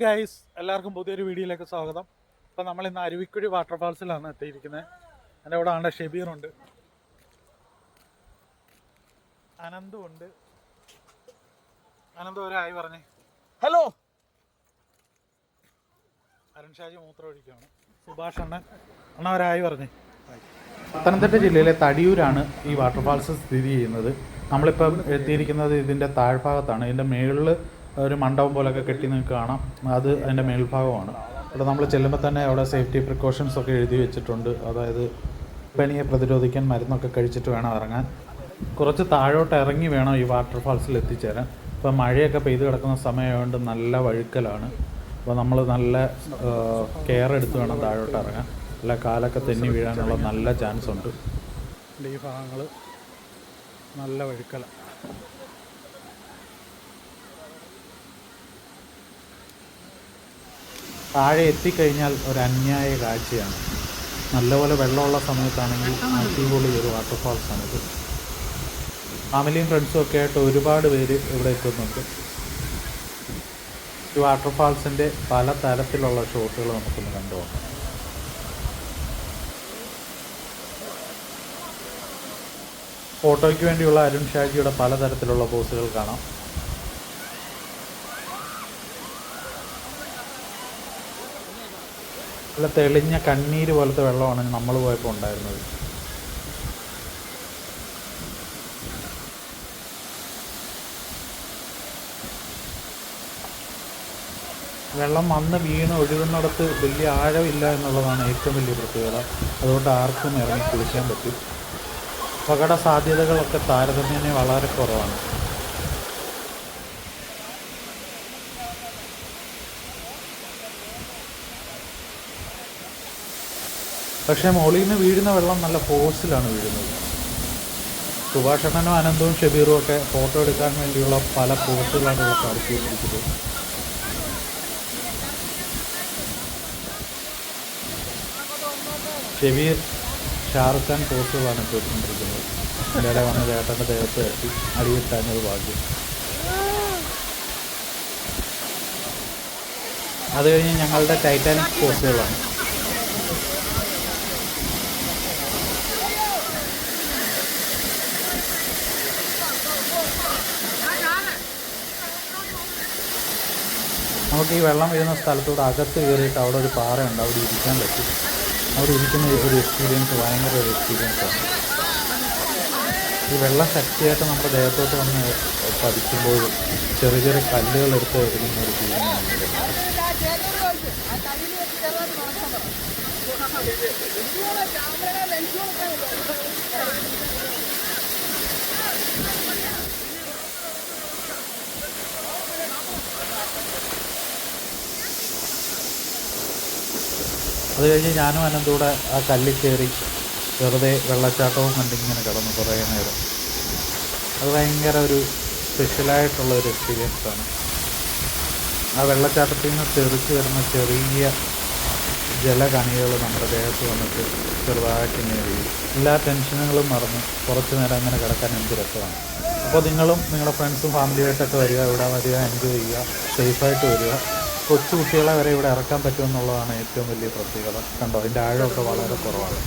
Guys എല്ലാവർക്കും പുതിയൊരു വീഡിയോയിലേക്ക് സ്വാഗതം. അപ്പോൾ നമ്മൾ ഇന്ന് അരുവിക്കുഴി വാട്ടർഫാൾസിലാണ് എത്തിയിരിക്കുന്നത്. എന്റെ കൂടെ ആണ്ട് ഷെബീറുണ്ട്. അനന്തും ഉണ്ട്. ഒരു ആയി പറഞ്ഞേ. ഹലോ അരുൺ ഷാജി മൂത്രം ഒഴിക്കുകയാണ് സുഭാഷ് അണ്ണൻ. അണ്ണ ഒരായി പറഞ്ഞേ. പത്തനംതിട്ട ജില്ലയിലെ തടിയൂരാണ് ഈ വാട്ടർഫാൾസ് സ്ഥിതി ചെയ്യുന്നത്. നമ്മളിപ്പം എത്തിയിരിക്കുന്നത് ഇതിന്റെ താഴ്ഭാഗത്താണ്. ഇതിന്റെ മുകളിൽ ഒരു മണ്ഡപം പോലൊക്കെ കെട്ടി നിങ്ങൾക്ക് കാണാം. അത് അതിന്റെ മേൽഭാഗമാണ്. ഇവിടെ നമ്മൾ ചെല്ലുമ്പോൾ തന്നെ അവിടെ സേഫ്റ്റി പ്രിക്കോഷൻസ് ഒക്കെ എഴുതി വെച്ചിട്ടുണ്ട്. അതായത് പനിയെ പ്രതിരോധിക്കാൻ മരുന്നൊക്കെ കഴിച്ചിട്ട് വേണം ഇറങ്ങാൻ. കുറച്ച് താഴോട്ട് ഇറങ്ങി വേണം ഈ വാട്ടർഫാൾസിൽ എത്തിച്ചേരാൻ. ഇപ്പം മഴയൊക്കെ പെയ്ത് കിടക്കുന്ന സമയമായതുകൊണ്ട് നല്ല വഴുക്കലാണ്. അപ്പോൾ നമ്മൾ നല്ല കെയർ എടുത്ത് വേണം താഴോട്ട് ഇറങ്ങാൻ. അല്ല കാലൊക്കെ തെന്നി വീഴാനുള്ള നല്ല ചാൻസ് ഉണ്ട് ഈ ഭാഗങ്ങൾ നല്ല വഴുക്കല. താഴെ എത്തിക്കഴിഞ്ഞാൽ ഒരു അന്യായ കാഴ്ചയാണ്. നല്ലപോലെ വെള്ളമുള്ള സമയത്താണെങ്കിൽ അടിപൊളി ഒരു ഇത്. ഫാമിലിയും ഫ്രണ്ട്സും ഒക്കെ ആയിട്ട് ഒരുപാട് പേര് ഇവിടെ എത്തുന്നുണ്ട്. ഈ വാട്ടർഫാൾസിന്റെ പല തരത്തിലുള്ള ഷോട്ടുകൾ നമുക്കൊന്ന് കണ്ടുപോകാം ഫോട്ടോയ്ക്ക് വേണ്ടിയുള്ള അരുൺ ഷാജിയുടെ പലതരത്തിലുള്ള പോസുകൾ കാണാം. നല്ല തെളിഞ്ഞ കണ്ണീര് പോലത്തെ വെള്ളമാണ് നമ്മൾ പോയപ്പോൾ ഉണ്ടായിരുന്നത്. വെള്ളം വന്ന് വീണ് ഒഴുകുന്നിടത്ത് വലിയ ആഴമില്ല എന്നുള്ളതാണ് ഏറ്റവും വലിയ പ്രത്യേകത. അതുകൊണ്ട് ആർക്കും ഇറങ്ങി കുളിക്കാൻ പറ്റും. അപകട സാധ്യതകളൊക്കെ താരതമ്യേന വളരെ കുറവാണ്. പക്ഷേ മുകളിൽ നിന്ന് വീഴുന്ന വെള്ളം നല്ല ഫോഴ്സിലാണ് വീഴുന്നത്. സുഭാഷണ്ണനും അനന്തവും ഷബീറും ഒക്കെ ഫോട്ടോ എടുക്കാൻ വേണ്ടിയുള്ള പല പോസ്റ്റുകളാണ് ഇവിടെ നടത്തിയിരിക്കുന്നത് ഷബീർ ഷാറുഖ് ഖാൻ പോസ്റ്റുകളാണ് ഇട്ടുകൊണ്ടിരിക്കുന്നത് എന്റെ വന്ന ചേട്ടന്റെ ദേഹത്ത് തട്ടി ഒരു ഭാഗ്യം അത് കഴിഞ്ഞ് ഞങ്ങളുടെ ടൈറ്റാനിക് പോസ്റ്റുകളാണ്. നമുക്ക് ഈ വെള്ളം വീഴുന്ന സ്ഥലത്തൂടെ അകത്ത് കയറിയിട്ട് അവിടെ ഒരു പാറയുണ്ട്. അവിടെ ഇരിക്കാൻ പറ്റും. അവിടെ ഇരിക്കുന്ന ഒരു എക്സ്പീരിയൻസ് ഭയങ്കര ഒരു എക്സ്പീരിയൻസ് ആണ്. ഈ വെള്ളം ശക്തിയായിട്ട് നമ്മുടെ ദേഹത്തോട്ട് വന്ന് പതിക്കുമ്പോൾ ചെറിയ ചെറിയ കല്ലുകൾ എടുത്ത് വരുന്ന ഒരു ഫീലിംഗ് അത് കഴിഞ്ഞ് ഞാനും അനന്തൂടെ ആ കല്ലിൽ കയറി വെറുതെ വെള്ളച്ചാട്ടവും കണ്ടിങ്ങനെ കിടന്നു കുറേ നേരം. അത് ഭയങ്കര ഒരു സ്പെഷ്യലായിട്ടുള്ള ഒരു എക്സ്പീരിയൻസ് ആണ്. ആ വെള്ളച്ചാട്ടത്തിൽ നിന്ന് തെറിച്ച് വരുന്ന ചെറിയ ജലകണികൾ നമ്മുടെ ദേഹത്ത് വന്നിട്ട് ചെറുതായിട്ട് നേടി എല്ലാ ടെൻഷനുകളും മറന്ന് കുറച്ച് നേരം അങ്ങനെ കിടക്കാൻ എനിക്ക് രസമാണ്. അപ്പോൾ നിങ്ങളും നിങ്ങളുടെ ഫ്രണ്ട്സും ഫാമിലിയായിട്ടൊക്കെ വരിക ഇവിടെ വരിക എൻജോയ് ചെയ്യുക സേഫായിട്ട് വരിക. കൊച്ചു കുട്ടികളെ വരെ ഇവിടെ ഇറക്കാൻ പറ്റുമെന്നുള്ളതാണ് ഏറ്റവും വലിയ പ്രത്യേകത. കണ്ടോ അതിന്റെ ആഴമൊക്കെ വളരെ കുറവാണ്.